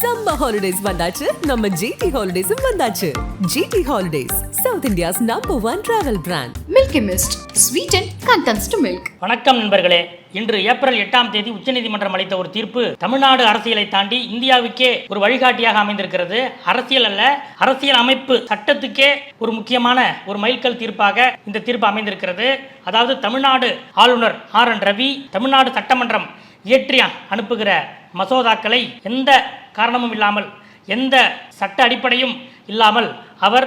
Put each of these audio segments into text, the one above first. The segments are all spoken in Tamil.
சம்மர் ஹாலிடேஸ் வந்தாச்சு. நம்ம ஜிடி ஹாலிடேஸும் வந்தாச்சு. GT holidays South India's number one travel brand Milky Mist sweet and condensed milk வணக்கம் நண்பர்களே. இன்று ஏப்ரல் எட்டாம் தேதி உச்சநீதிமன்றம் அளித்த ஒரு தீர்ப்பு தமிழ்நாடு அரசியலை தாண்டி இந்தியாவுக்கே ஒரு வழிகாட்டியாக அமைந்திருக்கிறது. அரசியல் அல்ல அரசியல் அமைப்பு சட்டத்துக்கே ஒரு முக்கியமான ஒரு மைல்கல் தீர்ப்பாக இந்த தீர்ப்பு அமைந்திருக்கிறது. அதாவது தமிழ்நாடு ஆளுநர் ஆர் என் ரவி தமிழ்நாடு சட்டமன்றம் இயற்றி அனுப்புகிற மசோதாக்களை எந்த காரணமும் இல்லாமல் எந்த சட்ட அடிப்படையும் இல்லாமல் அவர்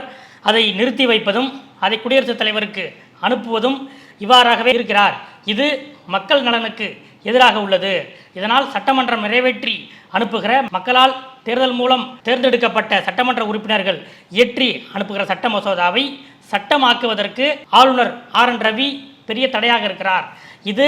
அதை நிறுத்தி வைப்பதும் அதை குடியரசுத் தலைவருக்கு அனுப்புவதும் இவ்வாறாகவே இருக்கிறார். இது மக்கள் நலனுக்கு எதிராக உள்ளது. இதனால் சட்டமன்றம் நிறைவேற்றி அனுப்புகிற மக்களால் தேர்தல் மூலம் தேர்ந்தெடுக்கப்பட்ட சட்டமன்ற உறுப்பினர்கள் இயற்றி அனுப்புகிற சட்ட மசோதாவை சட்டமாக்குவதற்கு ஆளுநர் ஆர் என் ரவி பெரிய தடையாக இருக்கிறார். இது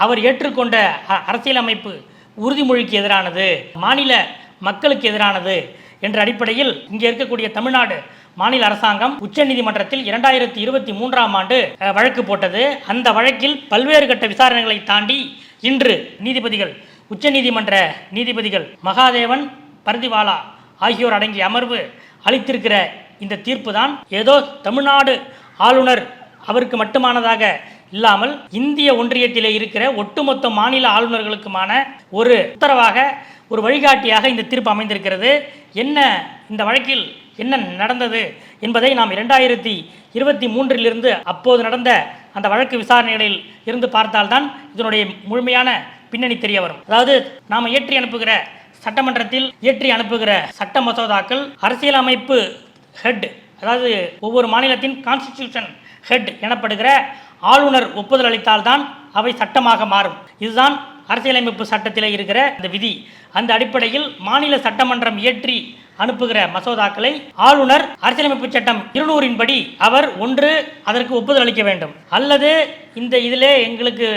அவர் ஏற்றுக்கொண்ட அ- அரசியலமைப்பு உறுதிமொழிக்கு எதிரானது மாநில மக்களுக்கு எதிரானது என்ற அடிப்படையில் இங்கே இருக்கக்கூடிய தமிழ்நாடு மாநில அரசாங்கம் உச்சநீதிமன்றத்தில் இரண்டாயிரத்தி இருபத்தி மூன்றாம் ஆண்டு வழக்கு போட்டது. அந்த வழக்கில் பல்வேறு கட்ட விசாரணைகளை தாண்டி இன்று நீதிபதிகள் உச்சநீதிமன்ற நீதிபதிகள் மகாதேவன் பரதிவாலா ஆகியோர் அடங்கிய அமர்வு அளித்திருக்கிற இந்த தீர்ப்பு தான் ஏதோ தமிழ்நாடு ஆளுநர் அவருக்கு மட்டுமானதாக இல்லாமல் இந்திய ஒன்றியத்திலே இருக்கிற ஒட்டுமொத்த மாநில ஆளுநர்களுக்குமான ஒரு உத்தரவாக ஒரு வழிகாட்டியாக இந்த தீர்ப்பு அமைந்திருக்கிறது. என்ன இந்த வழக்கில் என்ன நடந்தது என்பதை நாம் இரண்டாயிரத்தி இருபத்தி மூன்றிலிருந்து அப்போது நடந்த அந்த வழக்கு விசாரணைகளில் இருந்து பார்த்தால்தான் இதனுடைய முழுமையான பின்னணி தெரிய வரும். அதாவது நாம் இயற்றி அனுப்புகிற சட்டமன்றத்தில் இயற்றி அனுப்புகிற சட்ட மசோதாக்கள் அரசியலமைப்பு ஹெட் அதாவது ஒவ்வொரு மாநிலத்தின் கான்ஸ்டிடியூஷன் ஹெட் எனப்படுகிற ஆளுநர் ஒப்புதல் அளித்தால்தான் அவை சட்டமாக மாறும். இதுதான் அரசியலமைப்பு சட்டத்தில் இருக்கிற இந்த விதி. அந்த அடிப்படையில் மாநில சட்டமன்றம் இயற்றி அனுப்புகிற மசோதாக்களை ஆளுநர் அரசியலமைப்பு சட்டம் இருநூறின் படி அவர் ஒன்று அதற்கு ஒப்புதல் அளிக்க வேண்டும். அல்லது இந்த இதிலே எங்களுக்கு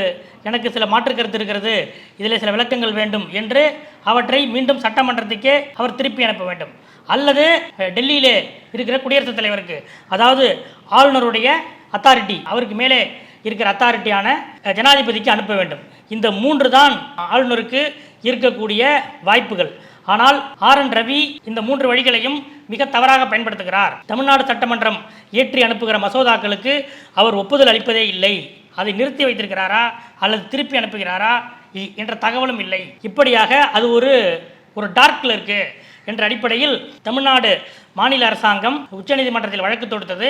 எனக்கு சில மாற்று கருத்து இருக்கிறது இதில் சில விளக்கங்கள் வேண்டும் என்று அவற்றை மீண்டும் சட்டமன்றத்துக்கே அவர் திருப்பி அனுப்ப வேண்டும். அல்லது டெல்லியிலே இருக்கிற குடியரசுத் தலைவருக்கு அதாவது ஆளுநருடைய அத்தாரிட்டி அவருக்கு மேலே இருக்கிற அத்தாரிட்டியான ஜனாதிபதிக்கு அனுப்ப வேண்டும். இந்த மூன்று தான் ஆளுநருக்கு இருக்கக்கூடிய வாய்ப்புகள். ஆனால் ஆர். என். ரவி இந்த மூன்று வழிகளையும் மிக தவறாக பயன்படுத்துகிறார். தமிழ்நாடு சட்டமன்றம் ஏற்றி அனுப்புகிற மசோதாக்களுக்கு அவர் ஒப்புதல் அளிப்பதே இல்லை. அதை நிறுத்தி வைத்திருக்கிறாரா? அல்லது திருப்பி அனுப்புகிறாரா? இ- என்ற தகவலும் இல்லை. இப்படியாக அது ஒரு ஒரு டார்க்கில் இருக்குது என்ற அடிப்படையில் தமிழ்நாடு மாநில அரசாங்கம் உச்சநீதிமன்றத்தில் வழக்கு தொடுத்தது.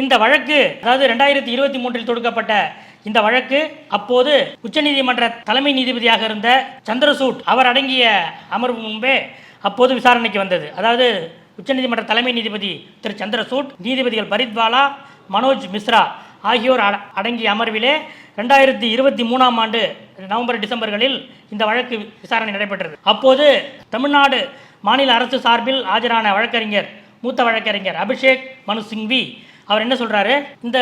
இந்த வழக்கு அதாவது ரெண்டாயிரத்தி இருபத்தி மூன்றில் தொடுக்கப்பட்ட இந்த வழக்கு அப்போது உச்சநீதிமன்ற தலைமை நீதிபதியாக இருந்த சந்திரசூட் அவர் அடங்கிய அமர்வு முன்பே அப்போது விசாரணைக்கு வந்தது. அதாவது உச்சநீதிமன்ற தலைமை நீதிபதி திரு சந்திரசூட் நீதிபதிகள் பரித்வாலா மனோஜ் மிஸ்ரா ஆகியோர் அடங்கிய அமர்விலே ரெண்டாயிரத்தி இருபத்தி மூணாம் ஆண்டு நவம்பர் டிசம்பர்களில் இந்த வழக்கு விசாரணை நடைபெற்றது. அப்போது தமிழ்நாடு மாநில அரசு சார்பில் ஆஜரான வழக்கறிஞர் மூத்த வழக்கறிஞர் அபிஷேக் மனு சிங்வி அவர் என்ன சொல்றாரு? இந்த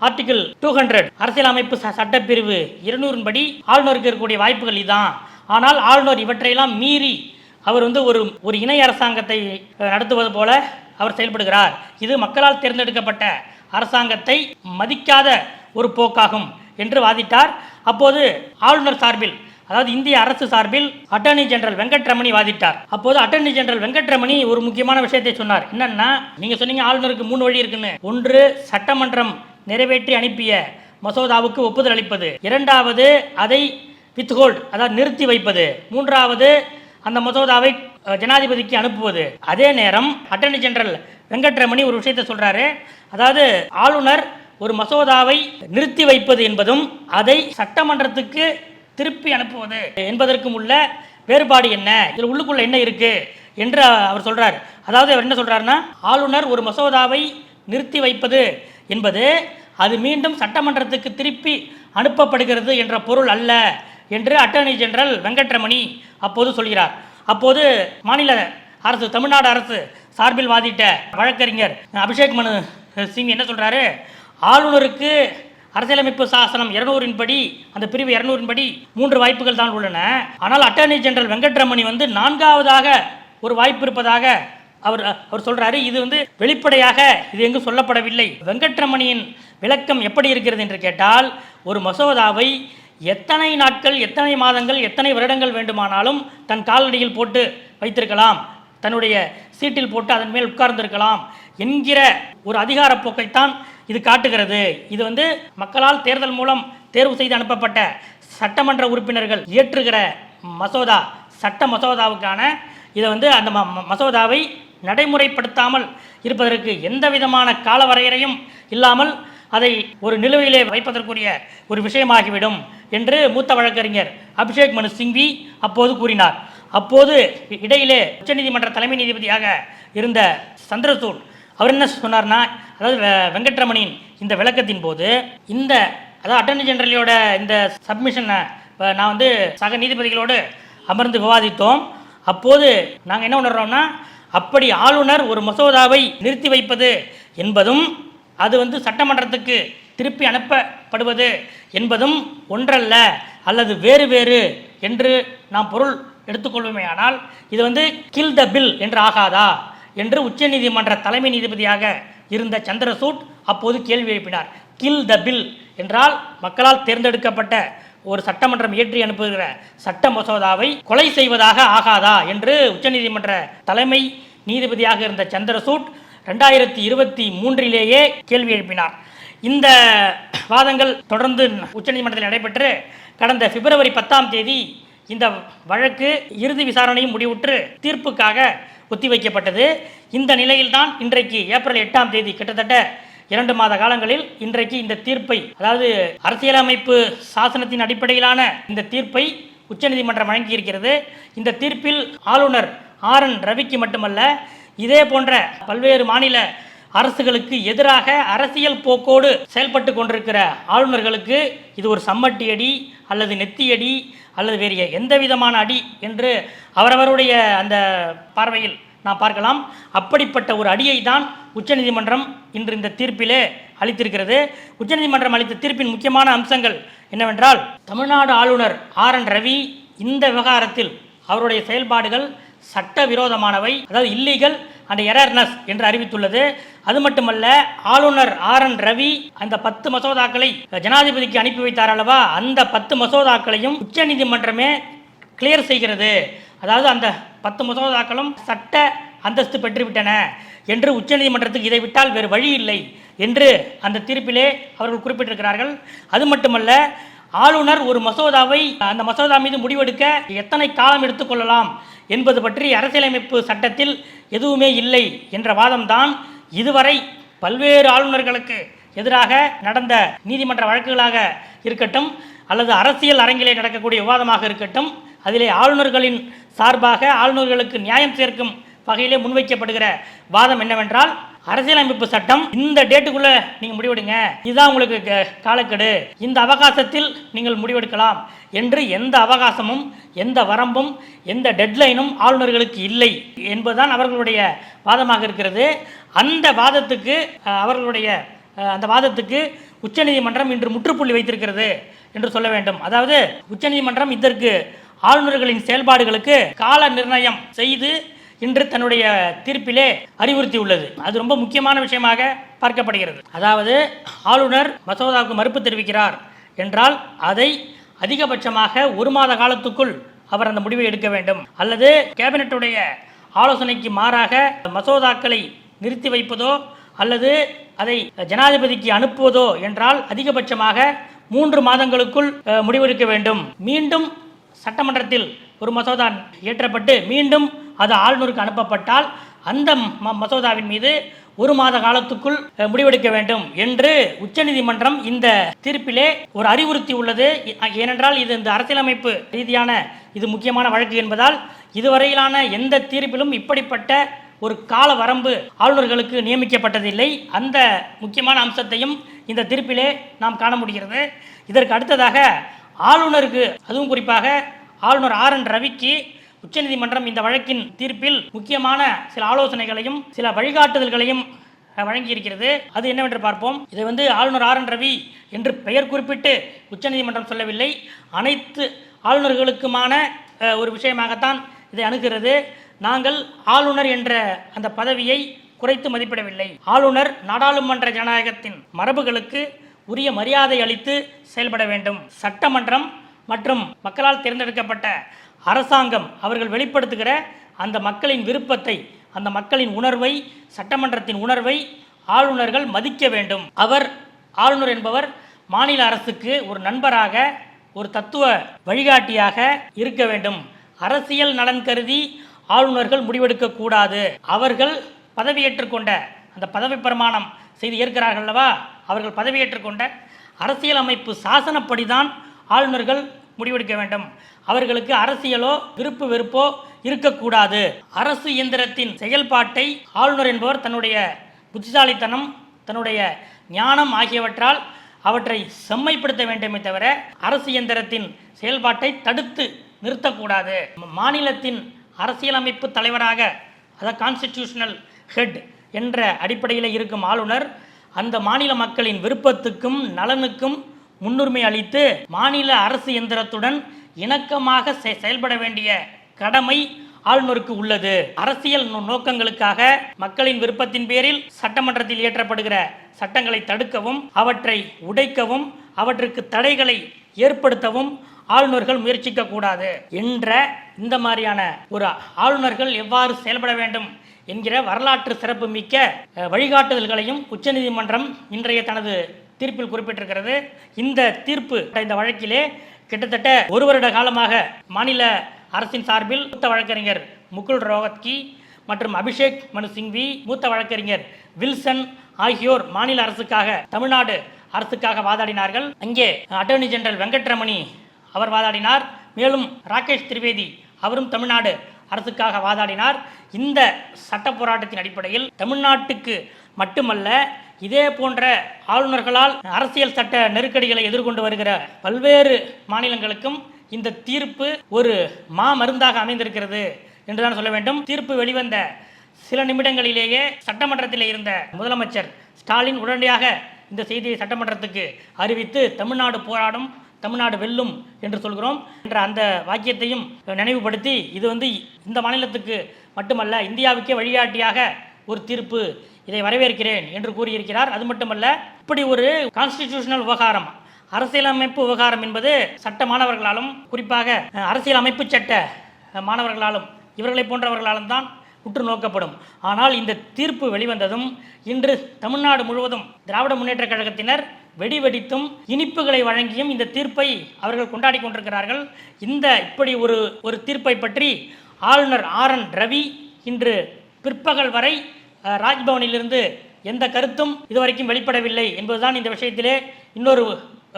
ஆர்டிகிள் டூ ஹண்ட்ரட் அரசியலமைப்பு ச- சட்டப்பிரிவு இருநூறின் படி ஆளுநருக்கு இருக்கக்கூடிய வாய்ப்புகள் இதான். ஆனால் ஆளுநர் இவற்றையெல்லாம் மீறி அவர் வந்து ஒரு ஒரு இணை அரசாங்கத்தை நடத்துவது போல அவர் செயல்படுகிறார். இது மக்களால் தேர்ந்தெடுக்கப்பட்ட அரசாங்கத்தை மதிக்காத ஒரு போக்காகும் என்று வாதிட்டார். அப்போது ஆளுநர் சார்பில் அதாவது இந்திய அரசு சார்பில் அட்டர்னி ஜெனரல் வெங்கட்ரமணி வாதிட்டார். அப்போது அட்டர்னி ஜெனரல் வெங்கட்ரமணி ஒரு முக்கியமான விஷயத்தை சொன்னார். என்னன்னா நீங்க சொன்னீங்க ஆளுநருக்கு மூணு வழி இருக்குன்னு. ஒன்று சட்டமன்றம் நிறைவேற்றி அனுப்பிய மசோதாவுக்கு ஒப்புதல் அளிப்பது. இரண்டாவது அதை வித்ஹோல்ட் அதாவது நிறுத்தி வைப்பது. மூன்றாவது அந்த மசோதாவை ஜனாதிபதிக்கு அனுப்புவது. அதே நேரம் அட்டர்னி ஜெனரல் வெங்கட்ரமணி ஒரு விஷயத்தை சொல்றாரு. அதாவது ஆளுநர் ஒரு மசோதாவை நிறுத்தி வைப்பது என்பதும் அதை சட்டமன்றத்துக்கு திருப்பி அனுப்புவது என்பதற்கும் உள்ள வேறுபாடு என்ன? இதில் உள்ளுக்குள்ள என்ன இருக்கு? என்று அவர் சொல்றார். அதாவது அவர் என்ன சொல்றாருன்னா ஆளுநர் ஒரு மசோதாவை நிறுத்தி வைப்பது என்பது அது மீண்டும் சட்டமன்றத்துக்கு திருப்பி அனுப்பப்படுகிறது என்ற பொருள் அல்ல என்று அட்டர்னி ஜெனரல் வெங்கட்ரமணி அப்போது சொல்கிறார். அப்போது மாநில அரசு தமிழ்நாடு அரசு சார்பில் வாதிட்ட வழக்கறிஞர் அபிஷேக் மனு சிங் என்ன சொல்றாரு? ஆளுநருக்கு அரசியலமைப்பு சாசனம் இருநூறின் படி அந்த பிரிவு இருநூறின் படி மூன்று வாய்ப்புகள் தான் உள்ளன. ஆனால் அட்டர்னி ஜெனரல் வெங்கட்ரமணி வந்து நான்காவதாக ஒரு வாய்ப்பு இருப்பதாக அவர் அவர் சொல்றாரு. இது வந்து வெளிப்படையாக இது எங்கும் சொல்லப்படவில்லை. வெங்கட்ரமணியின் விளக்கம் எப்படி இருக்கிறது என்று கேட்டால் ஒரு மசோதாவை எத்தனை நாட்கள் எத்தனை மாதங்கள் எத்தனை வருடங்கள் வேண்டுமானாலும் தன் காலடியில் போட்டு வைத்திருக்கலாம். தன்னுடைய சீட்டில் போட்டு அதன் மேல் உட்கார்ந்திருக்கலாம் என்கிற ஒரு அதிகார போக்கைத்தான் இது காட்டுகிறது. இது வந்து மக்களால் தேர்தல் மூலம் தேர்வு செய்து அனுப்பப்பட்ட சட்டமன்ற உறுப்பினர்கள் இயற்றுகிற மசோதா சட்ட மசோதாவுக்கான இதை வந்து அந்த ம- ம- மசோதாவை நடைமுறைப்படுத்தாமல் இருப்பதற்கு எந்த விதமான கால வரையறையும் இல்லாமல் அதை ஒரு நிலுவையிலே வைப்பதற்குரிய ஒரு விஷயமாகிவிடும் என்று மூத்த வழக்கறிஞர் அபிஷேக் மனு சிங்வி அப்போது கூறினார். அப்போது இடையிலே உச்சநீதிமன்ற தலைமை நீதிபதியாக இருந்த சந்திரசூட் அவர் என்ன சொன்னார்னா அதாவது வெங்கட்ரமணியின் இந்த விளக்கத்தின் போது இந்த அதாவது அட்டர்னி ஜெனரலியோட இந்த சப்மிஷனை நான் வந்து சக நீதிபதிகளோடு அமர்ந்து விவாதித்தோம். அப்போது நாங்கள் என்ன உணர்றோம்னா அப்படி ஆளுநர் ஒரு மசோதாவை நிறுத்தி வைப்பது என்பதும் அது வந்து சட்டமன்றத்துக்கு திருப்பி அனுப்பப்படுவது என்பதும் ஒன்றல்ல அல்லது வேறு வேறு என்று நாம் பொருள் எடுத்துக்கொள்வோமே. ஆனால் இது வந்து கில் த பில் என்று ஆகாதா? என்று உச்சநீதிமன்ற தலைமை நீதிபதியாக இருந்த சந்திரசூட் அப்போது கேள்வி எழுப்பினார். கில் த பில் என்றால் மக்களால் தேர்ந்தெடுக்கப்பட்ட ஒரு சட்டமன்றம் இயற்றி அனுப்புகிற சட்ட மசோதாவை கொலை செய்வதாக ஆகாதா என்று உச்சநீதிமன்ற தலைமை நீதிபதியாக இருந்த சந்திரசூட் ரெண்டாயிரத்தி இருபத்தி மூன்றிலேயே கேள்வி எழுப்பினார். இந்த வாதங்கள் தொடர்ந்து உச்சநீதிமன்றத்தில் நடைபெற்று கடந்த பிப்ரவரி பத்தாம் தேதி இந்த வழக்கு இறுதி விசாரணையும் முடிவுற்று தீர்ப்புக்காக ஒத்திவைக்கப்பட்டது இந்த நிலையில்தான் இன்றைக்கு ஏப்ரல் எட்டாம் தேதி கிட்டத்தட்ட இரண்டு மாத காலங்களில் இன்றைக்கு இந்த தீர்ப்பை அதாவது அரசியலமைப்பு சாசனத்தின் அடிப்படையிலான இந்த தீர்ப்பை உச்சநீதிமன்றம் வழங்கியிருக்கிறது. இந்த தீர்ப்பில் ஆளுநர் ஆர் என் ரவிக்கு மட்டுமல்ல இதே போன்ற பல்வேறு மாநில அரசுகளுக்கு எதிராக அரசியல் போக்கோடு செயல்பட்டு கொண்டிருக்கிற ஆளுநர்களுக்கு இது ஒரு சம்மட்டியடி அல்லது நெத்தியடி அல்லது வேறு எந்த விதமான அடி என்று அவரவருடைய அந்த பார்வையில் நாம் பார்க்கலாம். அப்படிப்பட்ட ஒரு அடியை தான் உச்சநீதிமன்றம் இன்று இந்த தீர்ப்பிலே அளித்திருக்கிறது. உச்சநீதிமன்றம் அளித்த தீர்ப்பின் முக்கியமான அம்சங்கள் என்னவென்றால் தமிழ்நாடு ஆளுநர் ஆர் என் ரவி இந்த விவகாரத்தில் அவருடைய செயல்பாடுகள் சட்டவிரோதமானவை அதாவது இல்லீகல் அண்ட் எரர்னஸ் என்று அறிவித்துள்ளது. அது மட்டுமல்ல ஆளுநர் ஆர் என் ரவி அந்த பத்து மசோதாக்களை ஜனாதிபதிக்கு அனுப்பி வைத்தார் அல்லவா? அந்த பத்து மசோதாக்களையும் உச்சநீதிமன்றமே கிளியர் செய்கிறது. அதாவது அந்த பத்து மசோதாக்களும் சட்ட அந்தஸ்து பெற்றுவிட்டன என்று உச்சநீதிமன்றத்துக்கு இதை விட்டால் வேறு வழி இல்லை என்று அந்த தீர்ப்பிலே அவர்கள் குறிப்பிட்டிருக்கிறார்கள். அது மட்டுமல்ல ஆளுநர் ஒரு மசோதாவை அந்த மசோதா மீது முடிவெடுக்க எத்தனை காலம் எடுத்துக்கொள்ளலாம் என்பது பற்றி அரசியலமைப்பு சட்டத்தில் எதுவுமே இல்லை என்ற வாதம்தான் இதுவரை பல்வேறு ஆளுநர்களுக்கு எதிராக நடந்த நீதிமன்ற வழக்குகளாக இருக்கட்டும் அல்லது அரசியல் அரங்கிலே நடக்கக்கூடிய விவாதமாக இருக்கட்டும் அதிலே ஆளுநர்களின் சார்பாக ஆளுநர்களுக்கு நியாயம் சேர்க்கும் வகையிலே முன்வைக்கப்படுகிற வாதம் என்னவென்றால் அரசியலமைப்பு சட்டம் இந்த டேட்டுக்குள்ள நீங்க முடிவெடுங்க. இதுதான் உங்களுக்கு க- காலக்கெடு. இந்த அவகாசத்தில் நீங்கள் முடிவெடுக்கலாம் என்று எந்த அவகாசமும் எந்த வரம்பும் எந்த டெட்லைனும் ஆளுநர்களுக்கு இல்லை என்பதுதான் அவர்களுடைய வாதமாக இருக்கிறது. அந்த வாதத்துக்கு அவர்களுடைய அந்த வாதத்துக்கு உச்சநீதிமன்றம் இன்று முற்றுப்புள்ளி வைத்திருக்கிறது என்று சொல்ல வேண்டும். அதாவது உச்சநீதிமன்றம் இதற்கு ஆளுநர்களின் செயல்பாடுகளுக்கு கால நிர்ணயம் செய்து இன்று தன்னுடைய தீர்ப்பிலே அறிவுறுத்தியுள்ளது. அது ரொம்ப முக்கியமான விஷயமாக பார்க்கப்படுகிறது. அதாவது ஆளுநர் மசோதாவுக்கு மறுப்பு தெரிவிக்கிறார் என்றால் அதை அதிகபட்சமாக ஒரு மாத காலத்துக்குள் அவர் அந்த முடிவை எடுக்க வேண்டும். அல்லது கேபினட்டுடைய ஆலோசனைக்கு மாறாக மசோதாக்களை நிறுத்தி வைப்பதோ அல்லது அதை ஜனாதிபதிக்கு அனுப்புவதோ என்றால் அதிகபட்சமாக மூன்று மாதங்களுக்குள் முடிவெடுக்க வேண்டும். மீண்டும் சட்டமன்றத்தில் ஒரு மசோதா இயற்றப்பட்டு மீண்டும் அது ஆளுநருக்கு அனுப்பப்பட்டால் அந்த ம- மசோதாவின் மீது ஒரு மாத காலத்துக்குள் முடிவெடுக்க வேண்டும் என்று உச்சநீதிமன்றம் இந்த தீர்ப்பிலே ஒரு அறிவுறுத்தி உள்ளது. ஏனென்றால் இது இந்த அரசியலமைப்பு ரீதியான இது முக்கியமான வழக்கு என்பதால் இதுவரையிலான எந்த தீர்ப்பிலும் இப்படிப்பட்ட ஒரு கால வரம்பு ஆளுநர்களுக்கு நியமிக்கப்பட்டதில்லை. அந்த முக்கியமான அம்சத்தையும் இந்த தீர்ப்பிலே நாம் காண முடிகிறது. இதற்கு அடுத்ததாக ஆளுநருக்கு அதுவும் குறிப்பாக ஆளுநர் ஆர் என் ரவிக்கு உச்சநீதிமன்றம் இந்த வழக்கின் தீர்ப்பில் முக்கியமான சில ஆலோசனைகளையும் சில வழிகாட்டுதல்களையும் வழங்கியிருக்கிறது. அது என்னவென்று பார்ப்போம். இதை வந்து ஆளுநர் ஆர் என் ரவி என்று பெயர் குறிப்பிட்டு உச்சநீதிமன்றம் சொல்லவில்லை. அனைத்து ஆளுநர்களுக்குமான ஒரு விஷயமாகத்தான் இதை அணுகிறது. நாங்கள் ஆளுநர் என்ற அந்த பதவியை குறைத்து மதிப்பிடவில்லை. ஆளுநர் நாடாளுமன்ற ஜனநாயகத்தின் மரபுகளுக்கு உரிய மரியாதை அளித்து செயல்பட வேண்டும். சட்டமன்றம் மற்றும் மக்களால் தேர்ந்தெடுக்கப்பட்ட அரசாங்கம் அவர்கள் வெளிப்படுத்துகிற அந்த மக்களின் விருப்பத்தை அந்த மக்களின் உணர்வை சட்டமன்றத்தின் உணர்வை ஆளுநர்கள் மதிக்க வேண்டும். அவர் ஆளுநர் என்பவர் மாநில அரசுக்கு ஒரு நண்பராக ஒரு தத்துவ வழிகாட்டியாக இருக்க வேண்டும். அரசியல் நலன் கருதி ஆளுநர்கள் முடிவெடுக்க கூடாது. அவர்கள் பதவியேற்றுக்கொண்ட அந்த பதவி பிரமாணம் செய்து ஏற்கிறார்கள் அல்லவா? அவர்கள் பதவியேற்றுக்கொண்ட கொண்ட அரசியலமைப்பு சாசனப்படிதான் ஆளுநர்கள் முடிவெடுக்க வேண்டும். அவர்களுக்கு அரசியலோ விருப்பு வெறுப்போ இருக்கக்கூடாது. அரசு இயந்திரத்தின் செயல்பாட்டை ஆளுநர் என்பவர் தன்னுடைய புத்திசாலித்தனம் தன்னுடைய ஞானம் ஆகியவற்றால் அவற்றை செம்மைப்படுத்த வேண்டுமே தவிர அரசு இயந்திரத்தின் செயல்பாட்டை தடுத்து நிறுத்தக்கூடாது. மாநிலத்தின் அரசியலமைப்பு தலைவராக அதாவது கான்ஸ்டிடியூஷனல் ஹெட் என்ற அடிப்படையில் இருக்கும் ஆளுநர் அந்த மாநில மக்களின் விருப்பத்துக்கும் நலனுக்கும் முன்னுரிமை அளித்து மாநில அரசு எந்திரத்துடன் இணக்கமாக செ- செயல்பட வேண்டிய கடமை ஆளுநருக்கு உள்ளது. அரசியல் நோ- நோக்கங்களுக்காக மக்களின் விருப்பத்தின் பேரில் சட்டமன்றத்தில் இயற்றப்படுகிற சட்டங்களை தடுக்கவும் அவற்றை உடைக்கவும் அவற்றுக்கு தடைகளை ஏற்படுத்தவும் ஆளுநர்கள் முயற்சிக்க கூடாது என்ற இந்த மாதிரியான ஒரு ஆளுநர்கள் எவ்வாறு செயல்பட வேண்டும் என்கிற வரலாற்று சிறப்பு மிக்க வழிகாட்டுதல்களையும் உச்சநீதிமன்றம் இன்றைய தனது தீர்ப்பில் குறிப்பிட்டிருக்கிறது. இந்த தீர்ப்பு இந்த வழக்கிலே கிட்டத்தட்ட ஒரு வருட காலமாக மாநில அரசின் சார்பில் மூத்த வழக்கறிஞர் முகுல் ரோஹத்கி மற்றும் அபிஷேக் மனு சிங்வி மூத்த வழக்கறிஞர் வில்சன் ஆகியோர் மாநில அரசுக்காக தமிழ்நாடு அரசுக்காக வாதாடினார்கள். அங்கே அட்டர்னி ஜெனரல் வெங்கட்ரமணி அவர் வாதாடினார். மேலும் ராகேஷ் திரிவேதி அவரும் தமிழ்நாடு அரசுக்காக வாதாடினார். இந்த சட்ட போராட்டத்தின் அடிப்படையில் தமிழ்நாட்டுக்கு மட்டுமல்ல இதே போன்ற ஆளுநர்களால் அரசியல் சட்ட நெருக்கடிகளை எதிர்கொண்டு வருகிற பல்வேறு மாநிலங்களுக்கும் இந்த தீர்ப்பு ஒரு மாமருந்தாக அமைந்திருக்கிறது என்றுதான் சொல்ல வேண்டும். தீர்ப்பு வெளிவந்த சில நிமிடங்களிலேயே சட்டமன்றத்தில் இருந்த முதலமைச்சர் ஸ்டாலின் உடனடியாக இந்த செய்தியை சட்டமன்றத்துக்கு அறிவித்து தமிழ்நாடு போராடும் தமிழ்நாடு வெல்லும் என்று சொல்கிறோம் என்ற அந்த வாக்கியத்தையும் நினைவுபடுத்தி இது வந்து இந்த மாநிலத்துக்கு மட்டுமல்ல இந்தியாவுக்கே வழிகாட்டியாக ஒரு தீர்ப்பு இதை வரவேற்கிறேன் என்று கூறியிருக்கிறார். அது மட்டுமல்ல இப்படி ஒரு கான்ஸ்டிடியூஷனல் விவகாரம் அரசியலமைப்பு விவகாரம் என்பது சட்ட மாணவர்களாலும் குறிப்பாக அஹ், அரசியல் அமைப்பு சட்ட மாணவர்களாலும் இவர்களை போன்றவர்களாலும் தான் உற்று நோக்கப்படும். ஆனால் இந்த தீர்ப்பு வெளிவந்ததும் இன்று தமிழ்நாடு முழுவதும் திராவிட முன்னேற்றக் கழகத்தினர் வெடி வெடித்தும் இனிப்புகளை வழங்கியும் இந்த தீர்ப்பை அவர்கள் கொண்டாடி கொண்டிருக்கிறார்கள். இந்த இப்படி ஒரு ஒரு தீர்ப்பை பற்றி ஆளுநர் ஆர் என் ரவி இன்று பிற்பகல் வரை ராஜ்பவனிலிருந்து எந்த கருத்தும் இதுவரைக்கும் வெளிப்படவில்லை என்பதுதான் இந்த விஷயத்திலே இன்னொரு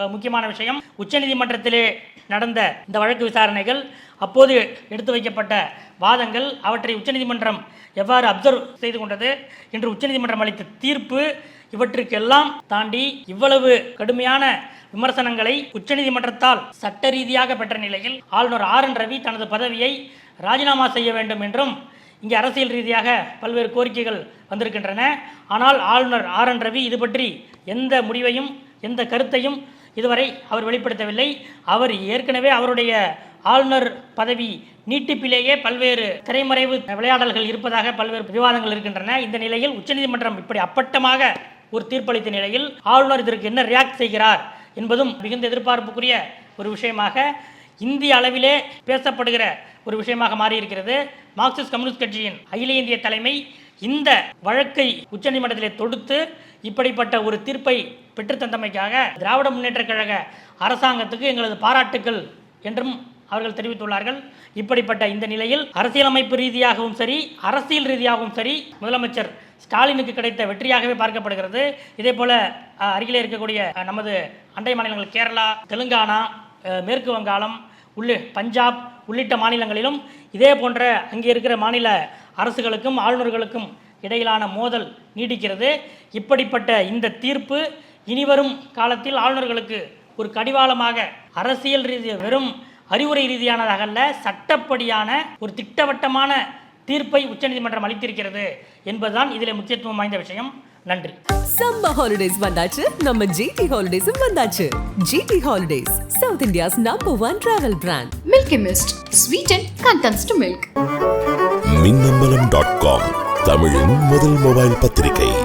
முக்கியமான விஷயம். உச்சநீதிமன்றத்திலே நடந்த இந்த வழக்கு விசாரணைகள் அப்போது எடுத்து வைக்கப்பட்ட வாதங்கள் அவற்றை உச்சநீதிமன்றம் எவ்வாறு அப்சர்வ் செய்து கொண்டது என்று உச்சநீதிமன்றம் அளித்த தீர்ப்பு இவற்றுக்கெல்லாம் தாண்டி இவ்வளவு கடுமையான விமர்சனங்களை உச்சநீதிமன்றத்தால் சட்ட ரீதியாக பெற்ற நிலையில் ஆளுநர் ஆர் என் ரவி தனது பதவியை ராஜினாமா செய்ய வேண்டும் என்றும் இங்கே அரசியல் ரீதியாக பல்வேறு கோரிக்கைகள் வந்திருக்கின்றன. ஆனால் ஆளுநர் ஆர் என் ரவி இது பற்றி எந்த முடிவையும் எந்த கருத்தையும் இதுவரை அவர் வெளிப்படுத்தவில்லை. அவர் ஏற்கனவே அவருடைய ஆளுநர் பதவி நீட்டிப்பிலேயே பல்வேறு திரைமறைவு விளையாடல்கள் இருப்பதாக பல்வேறு விவாதங்கள் இருக்கின்றன. இந்த நிலையில் உச்சநீதிமன்றம் இப்படி அப்பட்டமாக ஒரு தீர்ப்பளித்த நிலையில் ஆளுநர் இதற்கு என்ன ரியாக்ட் செய்கிறார் என்பதும் மிகுந்த எதிர்பார்ப்புக்குரிய ஒரு விஷயமாக இந்திய அளவிலே பேசப்படுகிற ஒரு விஷயமாக மாறியிருக்கிறது. மார்க்சிஸ்ட் கம்யூனிஸ்ட் கட்சியின் அகில இந்திய தலைமை இந்த வழக்கை உச்சநீதிமன்றத்திலே தொடுத்து இப்படிப்பட்ட ஒரு தீர்ப்பை பெற்றுத்தந்தமைக்காக திராவிட முன்னேற்றக் கழக அரசாங்கத்துக்கு எங்களது பாராட்டுக்கள் என்றும் அவர்கள் தெரிவித்துள்ளார்கள். இப்படிப்பட்ட இந்த நிலையில் அரசியலமைப்பு ரீதியாகவும் சரி அரசியல் ரீதியாகவும் சரி முதலமைச்சர் ஸ்டாலினுக்கு கிடைத்த வெற்றியாகவே பார்க்கப்படுகிறது. இதே போல அருகிலே இருக்கக்கூடிய நமது அண்டை மாநிலங்கள் கேரளா தெலுங்கானா மேற்கு வங்காளம் உள்ளே பஞ்சாப் உள்ளிட்ட மாநிலங்களிலும் இதே போன்ற அங்கே இருக்கிற மாநில அரசுகளுக்கும் ஆளுநர்களுக்கும் இடையிலான மோதல் நீடிக்கிறது. இப்படிப்பட்ட இந்த தீர்ப்பு இனிவரும் காலத்தில் ஆளுநர்களுக்கு ஒரு கடிவாளமாக அரசியல் ரீதியாக வெறும் அறிவுரை ரீதியானதாக அல்ல சட்டப்படியான ஒரு திட்டவட்டமான தீர்ப்பை உச்சநீதிமன்றம் அளித்திருக்கிறது என்பதுதான் இதில் முக்கியத்துவம் வாய்ந்த விஷயம். நன்றி. சம்மர் ஹாலிடேஸ் வந்தாச்சு. நம்ம ஜிடி ஹாலிடேஸும் வந்தாச்சு. GT holidays South India's number one travel brand Milky Mist, sweetened contents to milk. Minnambalam dot com தமிழின் முதல் மொபைல் பத்திரிகை.